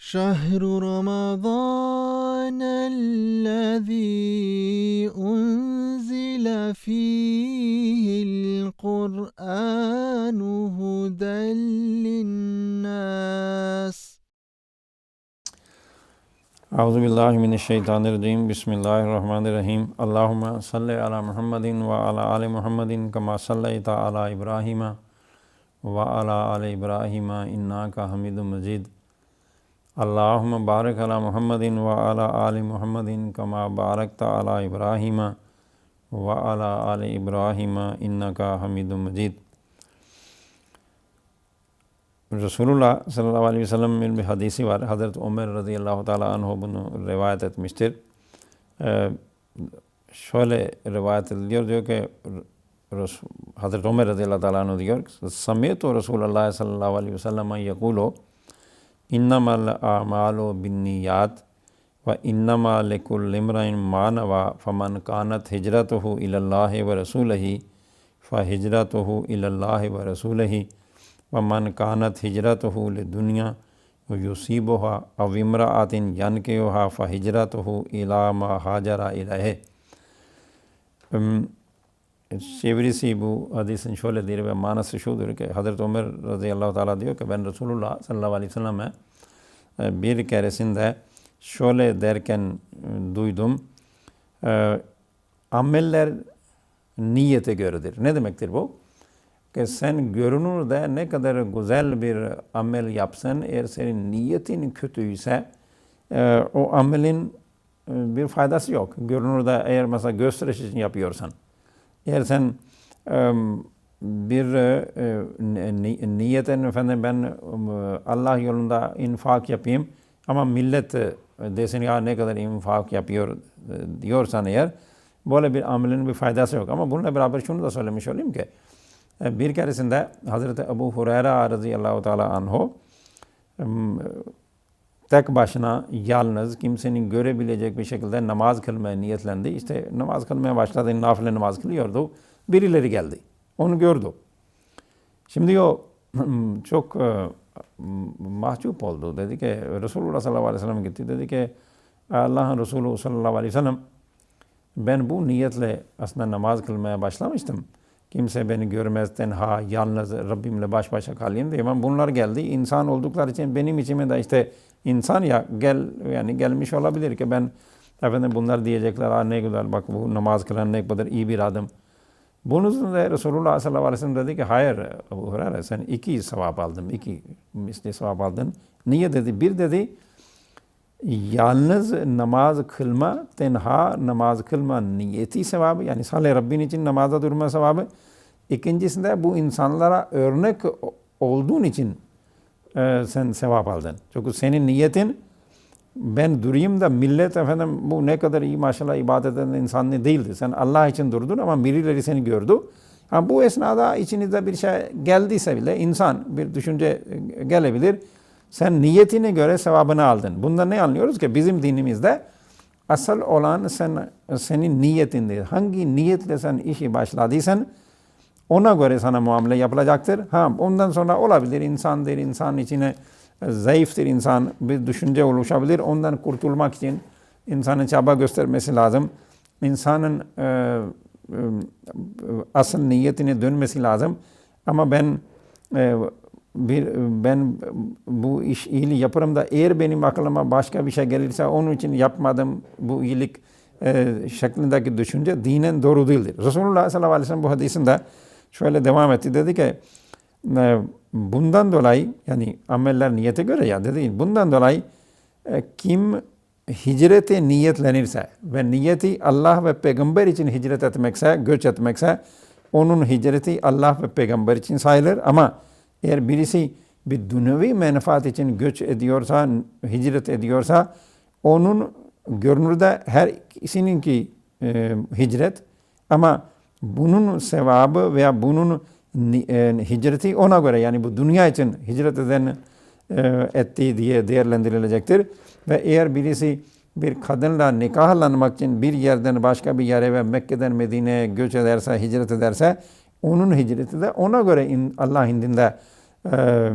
شهر رمضان الذي أنزل فيه القرآن هدى للناس. اعوذ باللہ من الشیطان الرجیم بسم اللہ الرحمن الرحیم اللہم صلی علی محمد و علی آل محمد کما صلیت علی ابراہیم و علی آل ابراہیم انکا حمید مجید اللہ مبارک علی محمد و علی آل محمد کما بارک علی ابراہیم و علی آل ابراہیم انکا حمید مجید۔ رسول اللہ صلی اللہ علیہ وسلم حدیثی وار حضرت عمر رضی اللہ تعالیٰ عنہ بن روایت مشتر شعل روایت دیور جو کہ حضرت عمر رضی اللہ تعالیٰ عنہ دیور سمیت و رسول اللہ صلی اللہ علیہ وسلم یقول ہو انم الاعمال و بنیات و انما لکلمر مانوا فمن کانت ہجرت ہو اللہ و رسول ہی ف ہجرت ہو اللہ و رسول ہی و من کانت ہجرت ہو دنیا و یوسیب ہوا اومر آتن یان یعنی کے ہوا ف ہجرت ہو علامہ حاجرہ الہ çevirisi bu hadisin şöyle diyor ve manası şudur ki Hazreti Ömer radıyallahu teala diyor ki ben Resulullah sallallahu aleyhi ve selleme bir keresinde şöyle derken duydum ameller niyete göredir. Ne demektir bu? ki sen görünürde ne kadar güzel bir amel yapsan eğer senin niyetin kötüyse e, o amelin e, bir faydası yok. Görünürde eğer mesela gösteriş için yapıyorsan eğer sen e, bir e, niyetin efendim ben e, Allah yolunda infak yapayım ama millet e, desin ya ne kadar infak yapıyor e, diyorsan eğer böyle bir amelin bir faydası yok. Ama bununla beraber şunu da söylemiş olayım ki bir keresinde Hazreti Ebu Hureyre radıyallahu teala anhu tek başına yalnız kimsenin görebilecek bir şekilde namaz kılmaya niyetlendi. İşte namaz kılmaya başladı, nafile namaz kılıyordu. Birileri geldi. Onu gördü. Şimdi o çok mahcup oldu. Dedi ki Resulullah sallallahu aleyhi ve sellem gitti. Dedi ki Allah'ın Resulü sallallahu aleyhi ve sellem ben bu niyetle aslında namaz kılmaya başlamıştım. Kimse beni görmezden ha yalnız Rabbimle baş başa kalayım diye. Ama bunlar geldi. İnsan oldukları için benim içime de işte insan ya gel yani gelmiş olabilir ki ben efendim bunlar diyecekler ha ne güzel bak bu namaz kılan ne kadar iyi bir adım. Bunun üzerine Resulullah sallallahu aleyhi ve sellem dedi ki hayır Ebu Hureyre sen iki sevap aldın. iki misli sevap aldın. Niye dedi? Bir dedi yalnız namaz kılma, tenha namaz kılma niyeti sevabı yani salih Rabbin için namaza durma sevabı. İkincisinde bu insanlara örnek olduğun için e, sen sevap aldın. Çünkü senin niyetin ben durayım da millet efendim bu ne kadar iyi maşallah ibadet eden insan değildi. Sen Allah için durdun ama birileri seni gördü. Ha, bu esnada içinizde bir şey geldiyse bile insan bir düşünce gelebilir sen niyetine göre sevabını aldın. Bunda ne anlıyoruz ki bizim dinimizde asıl olan sen senin niyetinde hangi niyetle sen işi başladıysan ona göre sana muamele yapılacaktır. Ha ondan sonra olabilir insandır insan içine zayıftır insan bir düşünce oluşabilir. Ondan kurtulmak için insanın çaba göstermesi lazım. İnsanın e, e, asıl niyetine dönmesi lazım. Ama ben e, bir ben bu iş iyiliği yaparım da eğer benim aklıma başka bir şey gelirse onun için yapmadım bu iyilik e, şeklindeki düşünce dinen doğru değildir. Resulullah sallallahu aleyhi ve sellem bu hadisinde şöyle devam etti. Dedi ki e, bundan dolayı yani ameller niyete göre ya dedi bundan dolayı e, kim hicrete niyetlenirse ve niyeti Allah ve peygamber için hicret etmekse, göç etmekse onun hicreti Allah ve peygamber için sayılır ama eğer birisi bir dünyevi menfaat için göç ediyorsa, hicret ediyorsa onun görünürde her ikisininki e, hicret ama bunun sevabı veya bunun e, hicreti ona göre yani bu dünya için hicret eden e, ettiği diye değerlendirilecektir. Ve eğer birisi bir kadınla nikahlanmak için bir yerden başka bir yere ve Mekke'den Medine'ye göç ederse, hicret ederse onun hicreti de ona göre in, Allah indinde e,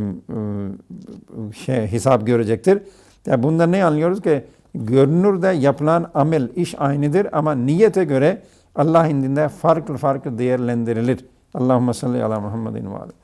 şey, hesap görecektir. Ya bundan ne anlıyoruz ki görünürde yapılan amel, iş aynıdır ama niyete göre Allah indinde farklı farklı değerlendirilir. Allahümme salli ala Muhammedin ve aleyhi.